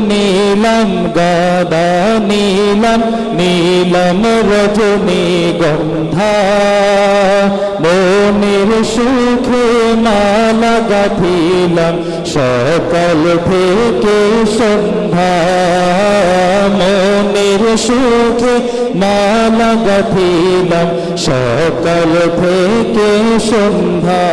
নীলম গাদা নীলম নীলম রজনী গন্ধা। মনের সুখে মালা গাথিলাম, সকাল থেকে সন্ধ্যা। মনের সুখে মালা গাথিলাম, সকাল থেকে সন্ধ্যা।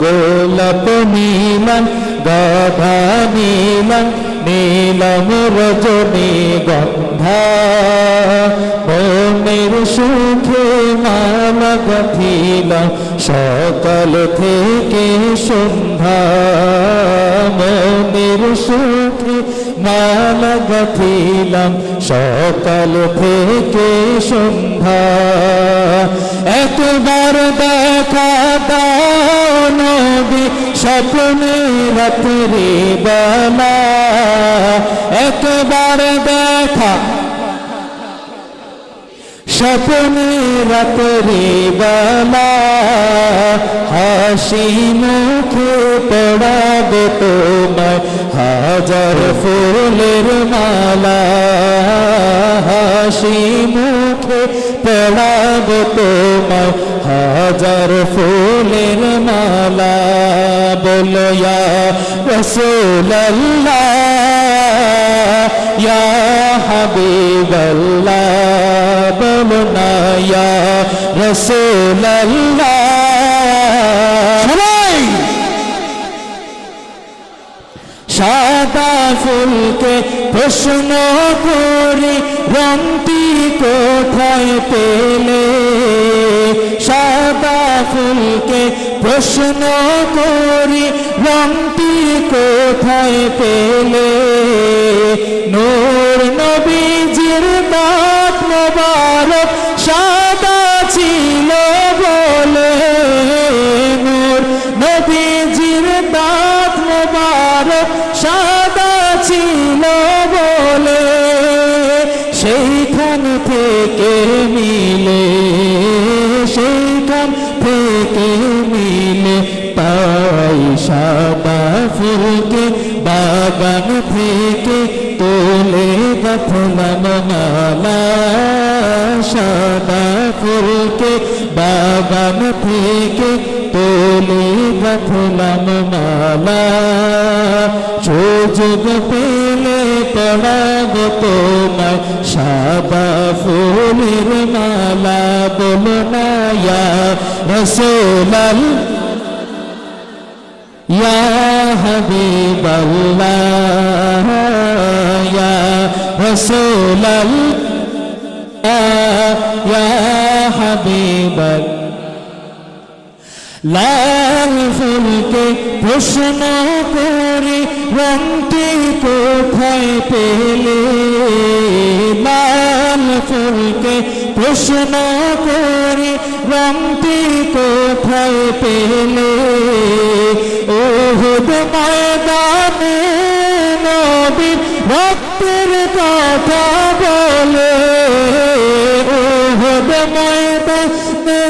গোলাপ নীলম গাধা নীলম নীলম রজনী গন্ধা। মনের সুখে মালা গাথিলাম সকাল থেকে সন্ধ্যা। মনের সুখে মালা গাথিলাম সকাল থেকে সন্ধ্যা। একবার দেখা দাও নবী স্বপ্নে রাত্রি বেলা একবার দেখা। স্বপ্নে রাত্রি বেলা হাসি মুখে পড়াব তোমায়। হাজার ফুলের মালা। হাসি মুখে পড়াব তোমায় হাজার ফুলের মালা বলো ইয়া রসুল্লাহ ইয়া হাবিবাল্লাহ বলো না ইয়া রসুল্লাহ সাদা ফুলকে প্রশ্ন করি পেলে সাদা ফুলকে প্রশ্ন করি, রংটি কোথায় পেলে? নূর নবীজির দাঁত মোবারক সাদা ছিল বলে। নূর নবীজির মোবারক সাদা ছিল বলে। সেইখান থেকে মিলে সেইখান থেকে মিলে পাই সাদা ফুলকে, বাগান থেকে তোলে গথলাম মালা। সাদা ফুলকে, বাগান থেকে তোলে গথলাম মালা। সুযোগ পেলে পড়াব তোমায় সাদা ফুলের মালা বলো না রসোলাল ইয়া হাবিবাল্লাহ। ইয়া রসোলাল ইয়া হাবিবাল্লাহ। লাল ফুলকে প্রশ্ন করে রংটি কোথায় পেলে? লাল ফুলকে প্রশ্ন করে রংটি কোথায় পেলে? ওহুদ ময়দানে নবীর রক্তের কথা বলে, ওহুদ ময়দানে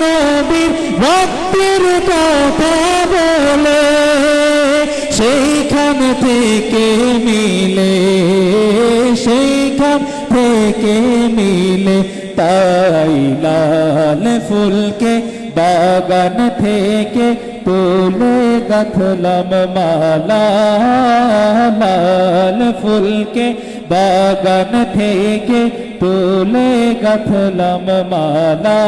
নবীর ভক্তের কথা সেইখান থেকে মিলে তাই লাল ফুলকে বাগান থেকে তুলে গাথলাম মালা, লাল ফুলকে বাগান থেকে তুলে গাথলাম মালা।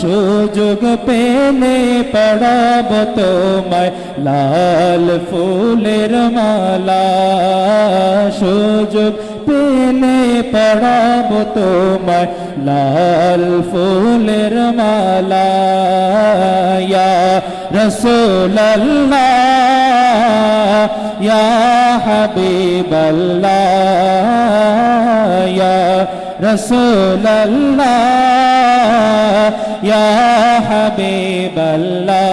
সুযোগ পেলে পড়াব তোমায় লাল ফুলের মালা। সুযোগ পেলে পড়াব তোমায় লাল ফুলের মালা রসোল্লাহ হাবিবাল্লাহ রসোল্লাহ হাবিবাল্লাহ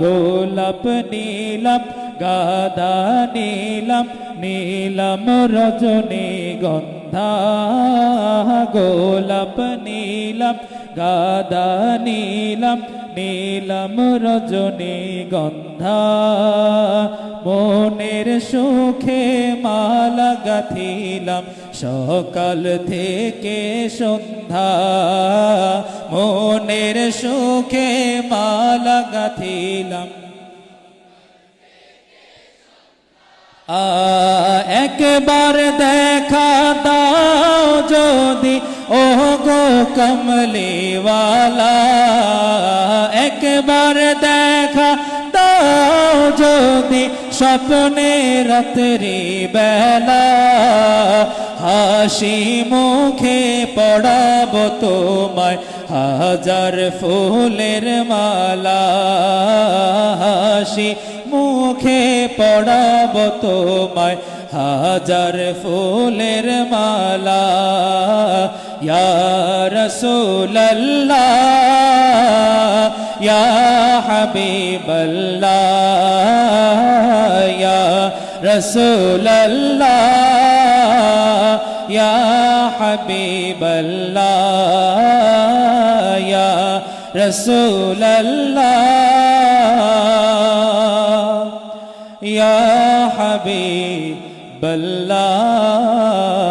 গোলাপ নীলম গাদা নীলম নীলম রজনী গন্ধ, গোলাপ নীলম, গাদা নীলম নীলম রজনী গন্ধা। মনের সুখে মালা গাথিলাম, সকাল থেকে সন্ধ্যা। মনের সুখে মালা গাথিলাম একবার দেখা দাও যদি ও গো কমলিওয়ালা। একবার দেখা দাও যদি, স্বপ্নে রাত্রি বেলা হাসি মুখে পড়াব তোমায়, হাজার ফুলের মালা। হাসি মুখে পড়াব তোমায়। হাজার ফুলের মালা রসুল্লাহ হাবিবাল্লাহ রসুল্লাহ হাবিবাল্লাহ ইয়া রসুল্লাহ ইয়া হাবিবাল্লাহ